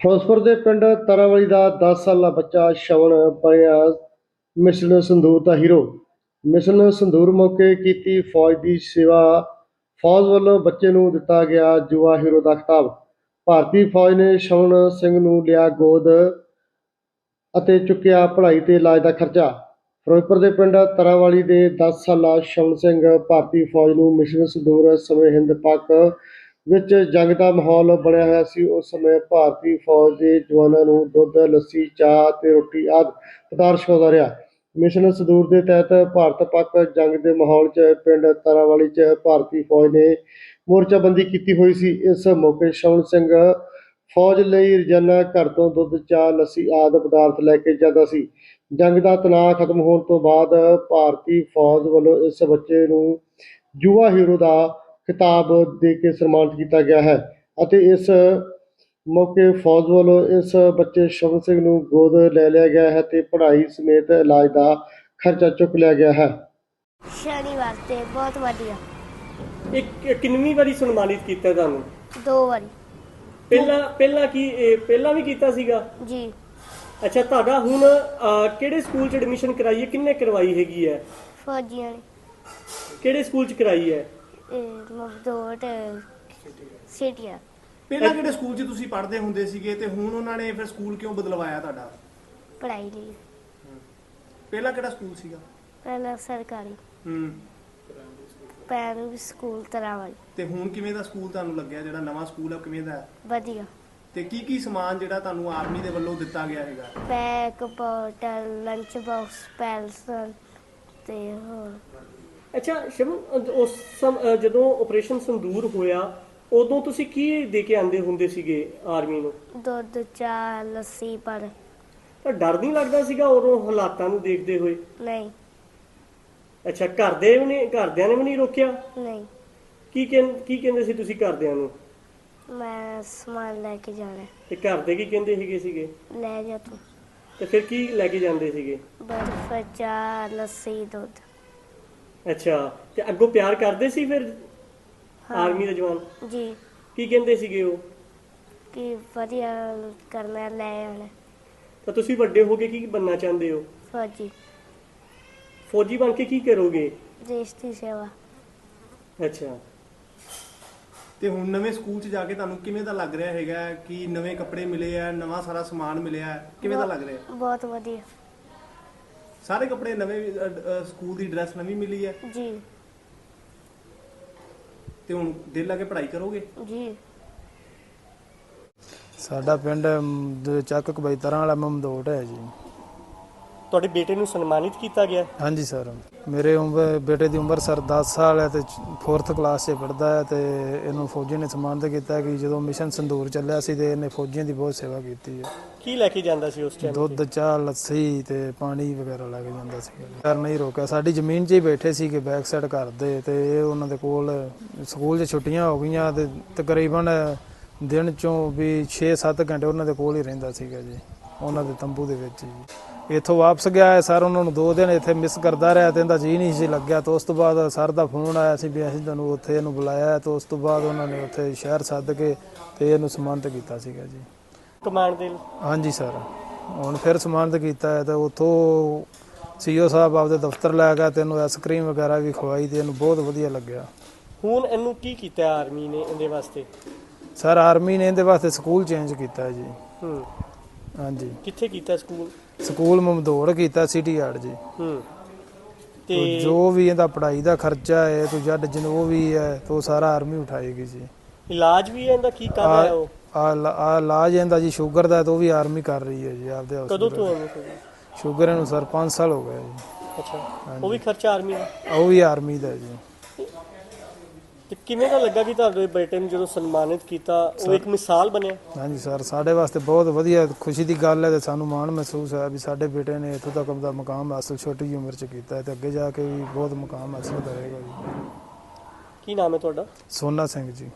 ਫਿਰੋਜ਼ਪੁਰ ਦੇ ਪਿੰਡ ਤਰਾਵਲੀ ਦਾ 10 ਸਾਲਾ ਬੱਚਾ ਸ਼ਵਨ ਬਣਿਆ। ਮਿਸ਼ਨ ਸੰਦੂਰ ਦਾ ਹੀਰੋ। ਮਿਸ਼ਨ ਸੰਦੂਰ ਮੌਕੇ ਕੀਤੀ ਫੌਜ ਦੀ ਸੇਵਾ। ਫੌਜ ਵੱਲੋਂ ਬੱਚੇ ਨੂੰ ਦਿੱਤਾ ਗਿਆ ਜੁਆ ਹੀਰੋ ਦਾ ਖਿਤਾਬ। ਭਾਰਤੀ ਫੌਜ ਨੇ ਸ਼ਵਨ ਸਿੰਘ ਨੂੰ ਲਿਆ ਗੋਦ ਅਤੇ ਚੁੱਕਿਆ ਪੜ੍ਹਾਈ ਤੇ ਇਲਾਜ ਦਾ ਖਰਚਾ। ਫਿਰੋਜ਼ਪੁਰ ਦੇ ਪਿੰਡ ਤਰਾਵਾਲੀ ਦੇ 10 ਸਾਲਾ ਸ਼ਵਨ ਸਿੰਘ ਭਾਰਤੀ ਫੌਜ ਨੂੰ ਮਿਸ਼ਨ ਸੰਦੂਰ ਸਮੇਂ ਹਿੰਦ ਪਾਕ ਵਿੱਚ ਜੰਗ ਦਾ ਮਾਹੌਲ ਬਣਿਆ ਹੋਇਆ ਸੀ। ਉਸ ਸਮੇਂ ਭਾਰਤੀ ਫੌਜ ਦੇ ਜਵਾਨਾਂ ਨੂੰ ਦੁੱਧ, ਲੱਸੀ, ਚਾਹ ਤੇ ਰੋਟੀ ਆਦਿ ਪਦਾਰਥ ਛਕਾਉਂਦਾ ਰਿਹਾ। ਮਿਸ਼ਨ ਸੰਦੂਰ ਦੇ ਤਹਿਤ ਭਾਰਤ ਪਾਕ ਜੰਗ ਦੇ ਮਾਹੌਲ 'ਚ ਪਿੰਡ ਤਰਾਵਾਲੀ 'ਚ ਭਾਰਤੀ ਫੌਜ ਨੇ ਮੋਰਚਾਬੰਦੀ ਕੀਤੀ ਹੋਈ ਸੀ। ਇਸ ਮੌਕੇ ਸ਼ਵਨ ਸਿੰਘ ਫੌਜ ਲਈ ਰੋਜ਼ਾਨਾ ਘਰ ਤੋਂ ਦੁੱਧ, ਚਾਹ, ਲੱਸੀ ਆਦਿ ਪਦਾਰਥ ਲੈ ਕੇ ਜਾਂਦਾ ਸੀ। ਜੰਗ ਦਾ ਤਣਾਅ ਖਤਮ ਹੋਣ ਤੋਂ ਬਾਅਦ ਭਾਰਤੀ ਫੌਜ ਵੱਲੋਂ ਇਸ ਬੱਚੇ ਨੂੰ ਯੁਵਾ ਹੀਰੋ ਦਾ ਖਿਤਾਬ ਦੇ ਕੇ ਸਨਮਾਨਿਤ ਕੀਤਾ ਗਿਆ ਹੈ ਅਤੇ ਇਸ ਮੌਕੇ ਫੌਜ ਵੱਲੋਂ ਇਸ ਬੱਚੇ ਸ਼ਵਨ ਸਿੰਘ ਨੂੰ ਗੋਦ ਲੈ ਲਿਆ ਗਿਆ ਹੈ ਤੇ ਪੜ੍ਹਾਈ ਸਮੇਤ ਇਲਾਜ ਦਾ ਖਰਚਾ ਚੁੱਕ ਲਿਆ ਗਿਆ ਹੈ। ਸ਼ਨੀਵਾਰ ਤੇ ਬਹੁਤ ਵਧੀਆ। ਇੱਕ ਕਿੰਨਵੀਂ ਵਾਰੀ ਸਨਮਾਨਿਤ ਕੀਤਾ ਤੁਹਾਨੂੰ? ਦੋ ਵਾਰੀ। ਪਹਿਲਾਂ ਪਹਿਲਾਂ ਕੀ ਇਹ ਪਹਿਲਾਂ ਵੀ ਕੀਤਾ ਸੀਗਾ? ਜੀ। ਅੱਛਾ ਤੁਹਾਡਾ ਹੁਣ ਅਹ, ਕਿਹੜੇ ਸਕੂਲ 'ਚ ਐਡਮਿਸ਼ਨ ਕਰਾਈ ਹੈ? ਕਿੰਨੇ ਕਰਵਾਈ ਹੈਗੀ ਹੈ? ਫੌਜੀਆਂ ਨੇ। ਕਿਹੜੇ ਸਕੂਲ 'ਚ ਕਰਾਈ ਹੈ? ਇਹ ਸਿਟੀਆ ਪਹਿਲਾਂ ਕਿਹੜੇ ਸਕੂਲ 'ਚ ਤੁਸੀਂ ਪੜ੍ਹਦੇ ਹੁੰਦੇ ਸੀਗੇ ਤੇ ਹੁਣ ਉਹਨਾਂ ਨੇ ਫਿਰ ਸਕੂਲ ਕਿਉਂ ਬਦਲਵਾਇਆ ਤੁਹਾਡਾ? ਪੜ੍ਹਾਈ ਲਈ। ਪਹਿਲਾਂ ਕਿਹੜਾ ਸਕੂਲ ਸੀਗਾ? ਪਹਿਲਾਂ ਸਰਕਾਰੀ। ਹੂੰ। ਪ੍ਰਾਇਮਰੀ ਸਕੂਲ ਤਰਾਵਲ ਤੇ ਹੁਣ ਕਿਵੇਂ ਦਾ ਸਕੂਲ ਤੁਹਾਨੂੰ ਲੱਗਿਆ? ਜਿਹੜਾ ਨਵਾਂ ਸਕੂਲ ਆ ਉਹ ਕਿਵੇਂ ਦਾ ਹੈ? ਵਧੀਆ। ਤੇ ਕੀ ਕੀ ਸਮਾਨ ਜਿਹੜਾ ਤੁਹਾਨੂੰ ਆਰਮੀ ਦੇ ਵੱਲੋਂ ਦਿੱਤਾ ਗਿਆ ਹੈਗਾ? Bag bottle lunch box pencil ਤੇ ਹੋਰ। ਅੱਛਾ ਸ਼ਿਵਮ ਉਸ ਸਮ ਜਦੋਂ ਆਪਰੇਸ਼ਨ ਸੰਦੂਰ ਹੋਇਆ ਉਦੋਂ ਤੁਸੀਂ ਕੀ ਦੇ ਕੇ ਆਂਦੇ ਹੁੰਦੇ ਸੀਗੇ ਆਰਮੀ ਨੂੰ? ਦੁੱਧ ਚਾਹ ਲੱਸੀ ਪਰ ਤਾਂ ਡਰ ਨਹੀਂ ਲੱਗਦਾ ਸੀਗਾ ਉਦੋਂ ਹਾਲਾਤਾਂ ਨੂੰ ਦੇਖਦੇ ਹੋਏ? ਨਹੀਂ। ਅੱਛਾ ਘਰ ਦੇ ਵੀ ਨਹੀਂ ਘਰਦਿਆਂ ਨੇ ਵੀ ਨਹੀਂ ਰੋਕਿਆ? ਨਹੀਂ। ਕੀ ਕਹਿੰ- ਕੀ ਕਹਿੰਦੇ ਸੀ ਤੁਸੀਂ ਘਰਦਿਆਂ ਨੂੰ? ਮੈਂ ਸਮਾਨ ਲੈ ਕੇ ਜਾਣਾ। ਹੈ। ਤੇ ਘਰ ਦੇ ਕੀ ਕਹਿੰਦੇ ਸੀਗੇ ਸੀਗੇ? ਲੈ ਜਾ ਤੂੰ। ਤੇ ਫਿਰ ਕੀ ਲੈ ਕੇ ਜਾਂਦੇ ਸੀਗੇ? ਬਰਫ ਚਾਹ ਲੱਸੀ ਦੁੱਧ। ਅੱਛਾ ਤੇ ਅੱਗੋਂ ਪਿਆਰ ਕਰਦੇ ਸੀ ਫਿਰ। ਆਰਮੀ ਦੇ ਜਵਾਨ? ਜੀ। ਕੀ ਕਹਿੰਦੇ ਸੀਗੇ ਉਹ? ਕਿ ਵਧੀਆ ਕਰਨਾ ਲੈ ਆਣਾ ਤਾਂ ਤੁਸੀਂ ਵੱਡੇ ਹੋ ਕੇ ਕੀ ਬੰਨਾ ਚਾਹੁੰਦੇ ਹੋ? ਫੌਜੀ। ਫੌਜੀ ਬਣ ਕੇ ਕੀ ਕਰੋਗੇ? ਦੇਸ਼ ਦੀ ਸੇਵਾ। ਅੱਛਾ। ਤੇ ਹੁਣ ਨਵੇਂ ਸਕੂਲ 'ਚ ਜਾ ਕੇ ਤੁਹਾਨੂੰ ਕਿਵੇਂ ਦਾ ਲੱਗ ਰਿਹਾ ਹੈਗਾ ਕਿ ਨਵੇਂ ਕੱਪੜੇ ਮਿਲੇ ਆ ਨਵਾਂ ਸਾਰਾ ਸਮਾਨ ਮਿਲਿਆ ਹੈ? ਕਿਵੇਂ ਦਾ ਲੱਗ ਰਿਹਾ? ਬਹੁਤ ਵਧੀਆ। ਸਾਰੇ ਕੱਪੜੇ ਨਵੇਂ ਅ, ਅ, ਸਕੂਲ ਦੀ ਡਰੈਸ ਨਵੀਂ ਮਿਲੀ ਹੈ। ਜੀ। ਤੇ ਹੁਣ ਦਿਲ ਲਾ ਕੇ ਪੜ੍ਹਾਈ ਕਰੋਗੇ? ਜੀ। ਸਾਡਾ ਪਿੰਡ ਅਮ, ਦ- ਚੱਕ ਕਬਈਤਰਾਂ ਵਾਲਾ ਮਮਦੋਟ ਹੈ ਜੀ। ਤੁਹਾਡੇ ਬੇਟੇ ਨੂੰ ਸਨਮਾਨਿਤ ਕੀਤਾ ਗਿਆ? ਹਾਂਜੀ ਸਰ। ਮੇਰੇ ਉਮਰ ਬੇਟੇ ਦੀ ਉਮਰ ਸਰ 10 ਸਾਲ ਹੈ ਤੇ 4th ਕਲਾਸ 'ਚ ਪੜਦਾ ਹੈ ਤੇ ਇਹਨੂੰ ਫੌਜੀ ਨੇ ਸਨਮਾਨਿਤ ਕੀਤਾ ਕਿ ਜਦੋਂ ਮਿਸ਼ਨ ਸੰਦੂਰ ਚੱਲਿਆ ਸੀ ਤੇ ਇਹਨੇ ਫੌਜੀਆਂ ਦੀ ਬਹੁਤ ਸੇਵਾ ਕੀਤੀ ਹੈ। ਕੀ ਲੈ ਕੇ ਜਾਂਦਾ ਸੀ ਉਸ ਟਾਈਮ ਦੁੱਧ ਚਾਹ ਲੱਸੀ ਤੇ ਪਾਣੀ ਵਗੈਰਾ ਲੈ ਕੇ ਜਾਂਦਾ ਸੀ। ਘਰ ਨਹੀਂ ਰੋਕਿਆ। ਸਾਡੀ ਜ਼ਮੀਨ 'ਚ ਹੀ ਬੈਠੇ ਸੀ ਕਿ ਬੈਕ ਸਾਈਡ ਕਰਦੇ ਤੇ ਇਹ ਉਹਨਾਂ ਦੇ ਕੋਲ ਸਕੂਲ 'ਚ ਛੁੱਟੀਆਂ ਹੋ ਗਈਆਂ ਤੇ ਤਕਰੀਬਨ ਦਿਨ 'ਚੋਂ ਵੀ 6-7 ਘੰਟੇ ਉਹਨਾਂ ਦੇ ਕੋਲ ਹੀ ਰਹਿੰਦਾ ਸੀਗਾ ਜੀ। ਉਹਨਾਂ ਦੇ ਤੰਬੂ ਦੇ ਵਿੱਚ ਜੀ। ਇੱਥੋਂ ਵਾਪਸ ਗਿਆ ਸਰ ਉਹਨਾਂ ਨੂੰ ਦੋ ਦਿਨ ਇੱਥੇ ਮਿਸ ਕਰਦਾ ਰਿਹਾ ਤੇ ਇਹਦਾ ਜੀ ਨਹੀਂ ਸੀ ਲੱਗਿਆ। ਤੇ ਉਸ ਤੋਂ ਬਾਅਦ ਸਰ ਦਾ ਫੋਨ ਆਇਆ ਸੀ ਵੀ ਅਸੀਂ ਤੁਹਾਨੂੰ ਉੱਥੇ ਇਹਨੂੰ ਬੁਲਾਇਆ ਤੇ ਉਸ ਤੋਂ ਬਾਅਦ ਉਹਨਾਂ ਨੇ ਉੱਥੇ ਸ਼ਹਿਰ ਸੱਦ ਕੇ ਤੇ ਇਹਨੂੰ ਸਨਮਾਨਿਤ ਕੀਤਾ ਸੀਗਾ ਜੀ। ਕਮਾਂਡ ਦੇ ਹਾਂਜੀ ਸਰ। ਹੁਣ ਫਿਰ ਸਨਮਾਨਿਤ ਕੀਤਾ ਹੈ ਤੇ ਉਥੋਂ ਸੀਓ ਸਾਹਿਬ ਆਪਦੇ ਦਫ਼ਤਰ ਲੈ ਗਿਆ ਤੇ ਇਹਨੂੰ ਆਈਸਕ੍ਰੀਮ ਵਗੈਰਾ ਵੀ ਖਵਾਈ ਤੇ ਇਹਨੂੰ ਬਹੁਤ ਵਧੀਆ ਲੱਗਿਆ। ਹੁਣ ਇਹਨੂੰ ਕੀ ਕੀਤਾ ਆਰਮੀ ਨੇ ਇਹਦੇ ਵਾਸਤੇ? ਸਰ ਆਰਮੀ ਨੇ ਇਹਦੇ ਵਾਸਤੇ ਸਕੂਲ ਚੇਂਜ ਕੀਤਾ ਹੈ ਜੀ। ਹੂੰ। ਹਾਂਜੀ। ਕਿੱਥੇ ਕੀਤਾ ਸਕੂਲ ਸਕੂਲ ਮਮਦੋੜ ਕੀਤਾ ਸਿਟੀ ਆਰਟ ਜੀ। ਹੂੰ। ਤੇ ਤੇ ਜੋ ਵੀ ਇਹਦਾ ਪੜ੍ਹਾਈ ਦਾ ਖਰਚਾ ਹੈ ਤੋਂ ਜੱਡ ਜੋ ਵੀ ਹੈ ਤੇ ਸਾਰਾ ਆਰਮੀ ਉਠਾਏਗੀ ਜੀ। ਇਲਾਜ ਵੀ ਇਹਦਾ ਕੀ ਕਰ ਰਿਹਾ ਉਹ? ਆ ਆ ਇਲਾਜ ਇਹਦਾ ਜੀ ਸ਼ੂਗਰ ਦਾ ਤੇ ਵੀ ਆਰਮੀ ਕਰ ਰਹੀ ਹੈ ਜੀ ਆਪਦੇ ਕਦੋਂ। ਤੋਂ ਹੋਇਆ? ਸ਼ੂਗਰ ਇਹਨੂੰ ਸਰ 5 ਸਾਲ ਹੋ ਗਏ ਜੀ। ਅੱਛਾ। ਉਹ ਵੀ ਖਰਚਾ ਆਰਮੀ ਦਾ? ਉਹ ਵੀ ਆਰਮੀ ਦਾ ਹੈ ਜੀ। ਤੇ ਕਿਵੇਂ ਦਾ ਲੱਗਾ ਕਿ ਤੁਹਾਡੇ ਬੇਟੇ ਨੂੰ ਜਦੋਂ ਸਨਮਾਨਿਤ ਕੀਤਾ ਉਹ ਇੱਕ ਮਿਸਾਲ ਬਣਿਆ? ਹਾਂਜੀ ਸਰ ਸਾਡੇ ਵਾਸਤੇ ਬਹੁਤ ਵਧੀਆ ਖੁਸ਼ੀ ਦੀ ਗੱਲ ਹੈ ਤੇ ਸਾਨੂੰ ਮਾਣ ਮਹਿਸੂਸ ਹੋਇਆ ਵੀ ਸਾਡੇ ਬੇਟੇ ਨੇ ਇੱਥੋਂ ਤੱਕ ਦਾ ਮੁਕਾਮ ਹਾਸਲ ਛੋਟੀ ਜਿਹੀ ਉਮਰ 'ਚ ਕੀਤਾ ਹੈ ਤੇ ਅੱਗੇ ਜਾ ਕੇ ਵੀ ਬਹੁਤ ਮੁਕਾਮ ਹਾਸਲ ਕਰੇਗਾ ਜੀ। ਕੀ ਨਾਮ ਹੈ ਤੁਹਾਡਾ? ਸੋਨਾ ਸਿੰਘ ਜੀ।